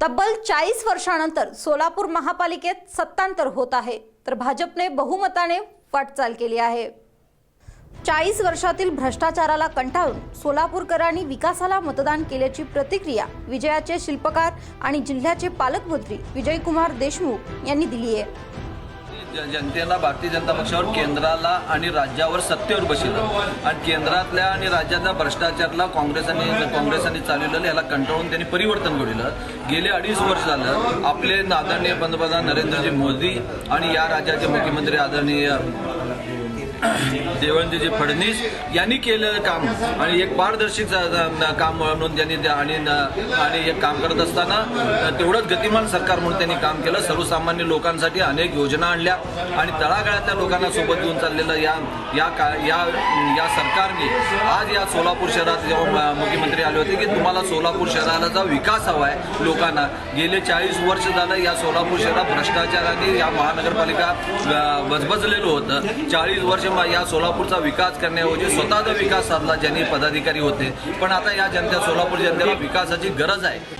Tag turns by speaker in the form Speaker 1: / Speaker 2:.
Speaker 1: तब्बल चाळीस वर्षानंतर सोलापूर महापालिकेत सत्तांतर होत आहे. तर भाजपने बहुमताने वाटचाल केली आहे. चाळीस वर्षातील भ्रष्टाचाराला कंटाळून सोलापूरकरांनी विकासाला मतदान केल्याची प्रतिक्रिया विजयाचे शिल्पकार आणि जिल्ह्याचे पालकमंत्री विजयकुमार देशमुख यांनी दिली आहे.
Speaker 2: जनतेला भारतीय जनता पक्षावर केंद्राला आणि राज्यावर सत्तेवर बसवलं. आणि केंद्रातल्या आणि राज्यातल्या भ्रष्टाचारला काँग्रेसाने काँग्रेसाने चालवलेलं याला कंटाळून त्यांनी परिवर्तन घडवलं. गेले अडीच वर्ष झालं आपले आदरणीय पंतप्रधान नरेंद्रजी मोदी आणि या राज्याचे मुख्यमंत्री आदरणीय देवेंद्रजी फडणवीस यांनी केलेलं काम. आणि एक पारदर्शी काम म्हणून त्यांनी आणि आणि एक काम करत असताना तेवढंच गतिमान सरकार म्हणून त्यांनी काम केलं. सर्वसामान्य लोकांसाठी अनेक योजना आणल्या आणि तळागाळातल्या लोकांना सोबत घेऊन चाललेलं या या का या या सरकारने आज या सोलापूर शहरात जेव्हा मुख्यमंत्री आले होते की तुम्हाला सोलापूर शहराला विकास हवा आहे लोकांना. गेले चाळीस वर्ष झालं या सोलापूर शहरात भ्रष्टाचाराने या महानगरपालिका बजबजलेलं होतं. चाळीस वर्ष या सोलापूरचा विकास करण्याऐवजी स्वतःचा विकास साधला ज्यांनी पदाधिकारी होते. पण आता या जनता सोलापूर जनतेला विकासाची गरज आहे.